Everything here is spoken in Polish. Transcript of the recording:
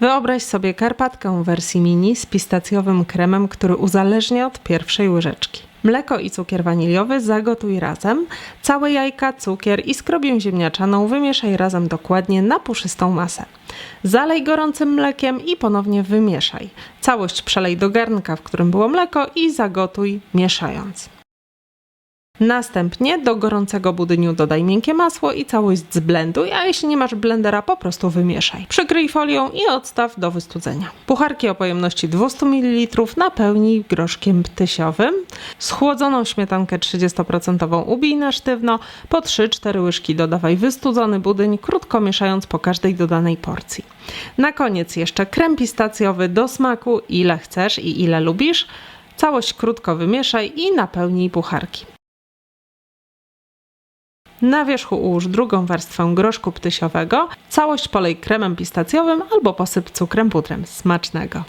Wyobraź sobie karpatkę w wersji mini z pistacjowym kremem, który uzależnia od pierwszej łyżeczki. Mleko i cukier waniliowy zagotuj razem. Całe jajka, cukier i skrobię ziemniaczaną wymieszaj razem dokładnie na puszystą masę. Zalej gorącym mlekiem i ponownie wymieszaj. Całość przelej do garnka, w którym było mleko i zagotuj mieszając. Następnie do gorącego budyniu dodaj miękkie masło i całość zblenduj, a jeśli nie masz blendera, po prostu wymieszaj. Przykryj folią i odstaw do wystudzenia. Pucharki o pojemności 200 ml napełnij groszkiem ptysiowym. Schłodzoną śmietankę 30% ubij na sztywno. Po 3-4 łyżki dodawaj wystudzony budyń, krótko mieszając po każdej dodanej porcji. Na koniec jeszcze krem pistacjowy do smaku, ile chcesz i ile lubisz. Całość krótko wymieszaj i napełnij pucharki. Na wierzchu ułóż drugą warstwę groszku ptysiowego, całość polej kremem pistacjowym albo posyp cukrem pudrem. Smacznego!